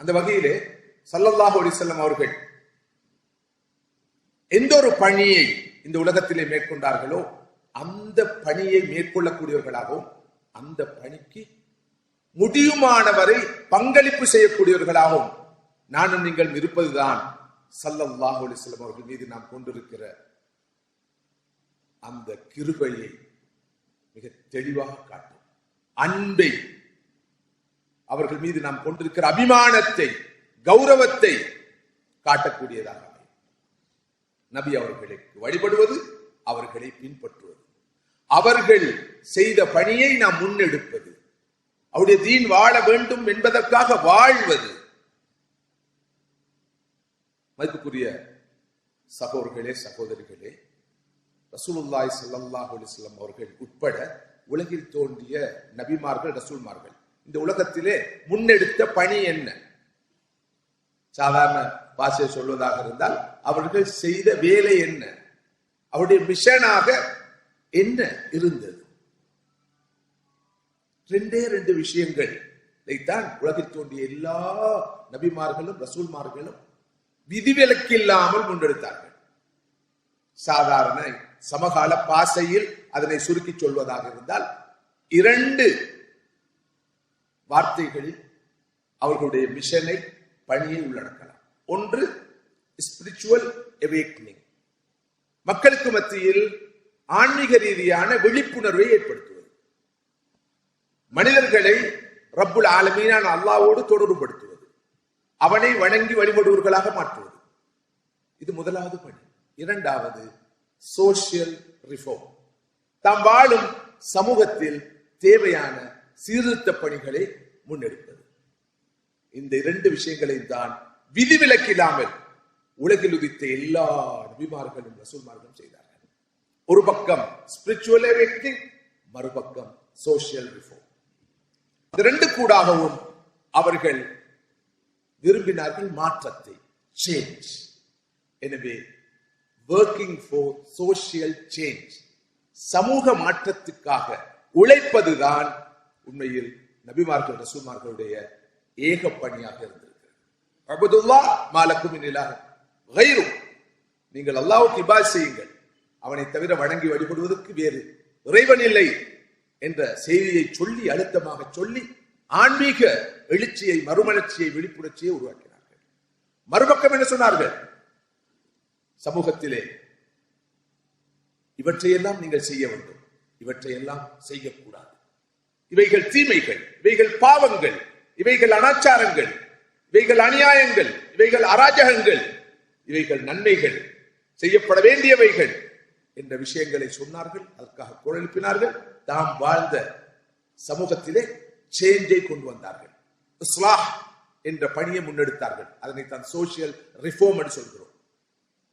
அந்த வகையிலே சல்லல்லாஹு அலிசல்லம் அவர்கள் எந்த ஒரு பணியை இந்த உலகத்திலே மேற்கொண்டார்களோ அந்த பணியை மேற்கொள்ளக்கூடியவர்களாகவும் அந்த பணிக்கு முடியுமானவரை பங்களிப்பு செய்யக்கூடியவர்களாகவும் நானும் நீங்கள் இருப்பதுதான் சல்லல்லாஹு அலிஸ்லாம் அவர்கள் மீது நாம் கொண்டிருக்கிற அந்த கிருபையை மிக தெளிவாக காட்டும். அன்பை அவர்கள் மீது நாம் கொண்டிருக்கிற அபிமானத்தை கௌரவத்தை காட்டக்கூடியதாக நபி அவர்களுக்கு வழிபடுவது அவர்களை பின்பற்றுவது. அவர்கள் செய்த பணியை நாம் முன்னெடுப்பது. அவருடைய தீன் வாழ வேண்டும் என்பதற்காக வாழ்வது. மதிப்புக்குரிய சகோதர்களே சகோதரிகளே ரசூலுல்லாய் சல்லாஹ் அலிஸ்லாம் அவர்கள் உட்பட உலகில் தோன்றிய நபிமார்கள் ரசூல்மார்கள் இந்த உலகத்திலே முன்னெடுத்த பணி என்ன? சாதாரண பாஷை சொல்வதாக இருந்தால் அவர்கள் செய்த வேலை என்ன? அவருடைய மிஷனாக என்ன இருந்தது? ரெண்டே ரெண்டு விஷயங்கள். இதைத்தான் உலகில் தோன்றிய எல்லா நபிமார்களும் ரசூல்மார்களும் விதிவிலக்கில்லாமல் முன்னெடுத்தார்கள். சாதாரண சமகால பாசையில் அதனை சுருக்கி சொல்வதாக இருந்தால் இரண்டு வார்த்தைகளில் அவர்களுடைய மிஷனை பணியை உள்ளடக்கலாம். ஒன்று ஸ்பிரிச்சுவல் எவேக்னிங் மக்களுக்கு மத்தியில் ஆன்மீக ரீதியான விழிப்புணர்வை ஏற்படுத்துவது. மனிதர்களை ரப்புல் ஆலமீனான அல்லாவோடு தொடர்புபடுத்துவது. அவனை வணங்கி வழிபடுவர்களாக மாற்றுவது. இது முதலாவது பணி. இரண்டாவது சோசியல் ரிஃபார்ம் தாம் வாழும் சமூகத்தில் தேவையான சீர்திருத்த பணிகளை முன்னெடுப்பது. இந்த இரண்டு விஷயங்களையும் தான் விதிவிலக்கில்லாமல் உலகில் உதித்த எல்லா நபிமார்களும் ரசூல்மார்களும் செய்தார்கள். ஒரு பக்கம் ஸ்பிரிச்சுவல் மறுபக்கம் சோசியல் ரிஃபார்ம் ரெண்டு கூடாகவும் அவர்கள் விரும்பினார்கள் மாற்றத்தை சேஞ்ச் எனவே ஒர்க்கிங் ஃபார் சோசியல் சேஞ்ச் சமூக மாற்றத்துக்காக உழைப்பதுதான் உண்மையில் நபிமார்கள் ரசூமார்களுடைய ஏக பணியாக இருந்திருக்கிறது. அபுதுல்லா மாலக்கும் நீங்கள் அல்லாவுக்கு இபாத் செய்யுங்கள். அவனை தவிர வணங்கி வழிபடுவதற்கு வேறு இறைவன் இல்லை என்ற செய்தியை சொல்லி அழுத்தமாக சொல்லி ஆன்மீக எழுச்சியை மறுமலர்ச்சியை விழிப்புணர்ச்சியை உருவாக்கினார்கள். மறுபக்கம் என்ன சொன்னார்கள்? சமூகத்திலே இவற்றையெல்லாம் நீங்கள் செய்ய வேண்டும். இவற்றையெல்லாம் செய்யக்கூடாது. இவைகள் தீமைகள் இவைகள் பாவங்கள் இவைகள் அனாச்சாரங்கள் இவைகள் அநியாயங்கள் இவைகள் அராஜகங்கள் இவைகள் நன்மைகள் செய்யப்பட வேண்டியவைகள் என்ற விஷயங்களை சொன்னார்கள் அதற்காக குரல் எழுப்பினார்கள். தாம் வாழ்ந்த சமூகத்திலே சேஞ்சை கொண்டு வந்தார்கள். இஸ்லாஹ் என்ற பணியை முன்னெடுத்தார்கள். அதனை தான் சோசியல் ரிஃபார்ம் என்று சொல்கிறோம்.